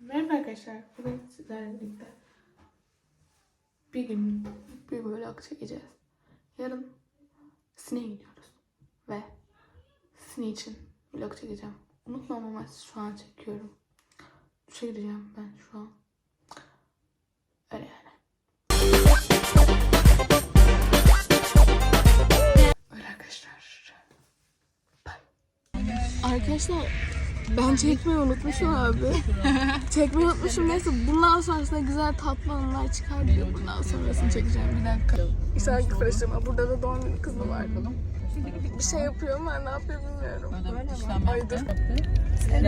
Merhaba arkadaşlar. Bugün sizlerle birlikte bir gün bir vlog çekeceğiz. Yarın Sine gidiyoruz. Ve Sine için vlog çekeceğim. Unutmam ama şu an çekiyorum. Duşa gireceğim ben şu an. Öyle yani. Öyle arkadaşlar. Bye. Arkadaşlar ben çekmeyi unutmuşum abi. çekmeyi unutmuşum. Neyse bundan sonrasında güzel tatlı anılar çıkar diye bundan sonrasını çekeceğim bir dakika. İnsan kıfırıştırma. Burada da doğum günü kızı var. Bir şey yapıyor ama ne yapıyor bilmiyorum. Ay dur.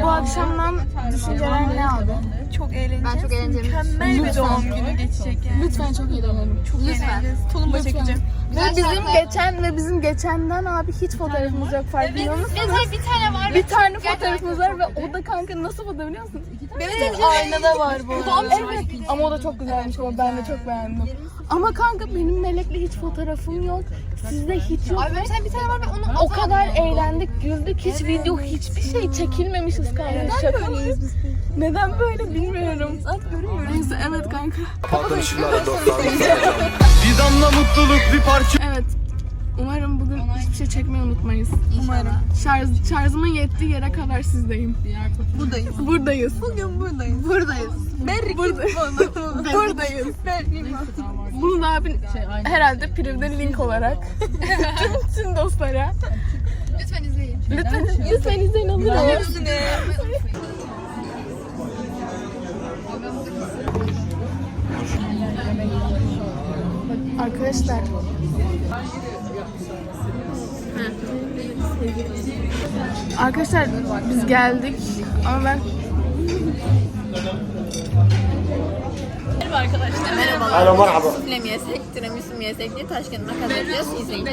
Bu akşamdan düşünceler ne abi? Çok eğleneceğiz. Ben çok eğleneceğim. Mükemmel bir doğum günü geçecek yani. Lütfen çok eğlenelim. Çok Lütfen. Tulumba çekeceğim. Ve bizim geçen ve bizim geçenden abi hiç fotoğrafımız yok farkında mısın? bir tane var. Bir tane fotoğrafımız var ve o da kanka nasıl foto biliyor musun? Benim Aynada var bu. Evet. Ama o da çok güzelmiş ama ben de çok beğendim. Ama kanka benim Melek'le hiç fotoğrafım yok. Sizde hiç yok. Ay benim sen bir tane var ve onu O kadar eğlendik, güldük. Hiç video, hiçbir şey çekilmemişiz kanka. Şaka mıyız biz? Neden böyle bilmiyorum. Neyse evet kanka. Kalkın ışıklara dostlarımızı Bir damla mutluluk bir parça Evet. Hiçbir şey çekmeyi unutmayız. Umarım. Şarj, şarjımın yettiği yere kadar sizdeyim. Buradayız. Buradayız. Bugün buradayız. Buradayız. Berrik Burada- Buradayız. Bunu da abi herhalde Priv'den link olarak tüm, tüm dostlara. Lütfen izleyin. Lütfen, lütfen izleyin olur mu? Arkadaşlar. Arkadaşlar biz geldik ama ben Alo merhaba Sufle mi yesek, tiramisu mu yesek diye taşkınına kadar edeceğiz. İzleyin.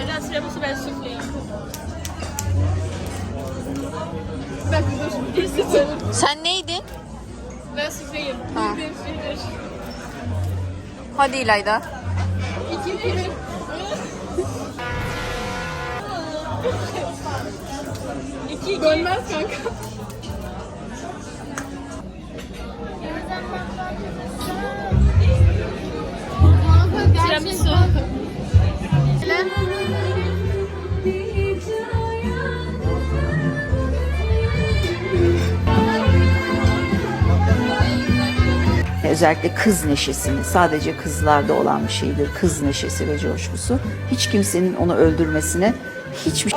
Sen neydin? ben sufleyim. Hadi İlayda. Dönmez kanka. Özellikle kız neşesini sadece kızlarda olan bir şeydir. Kız neşesi ve coşkusu. Hiç kimsenin onu öldürmesine hiçbir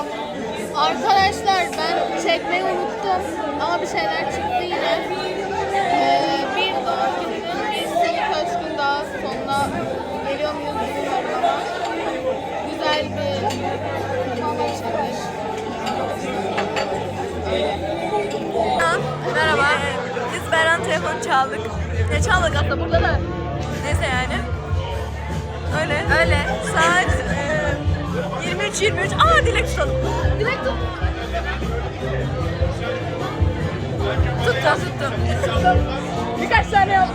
Arkadaşlar ben çekmeyi unuttum ama bir şeyler çıktı yine. Ee, bir doğum gününün bir sene köşkün daha sonuna geliyor muyuz bilmiyorum ama güzel bir hava çıkmış. Merhaba. Biz Beren telefon çaldık. Ne çaldık aslında burada da. Neyse yani. Öyle. Öyle. Saat e, 23 23. Aa konuşalım. Direkt tut. Tut tuttum. Birkaç tane yap.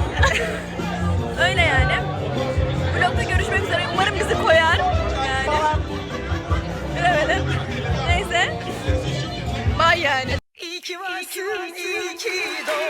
Öyle yani. Vlogda görüşmek üzere. Umarım bizi koyar. Yani. Bilemedim. Neyse. Bay yani. İyi ki varsın, iyi ki doğdun.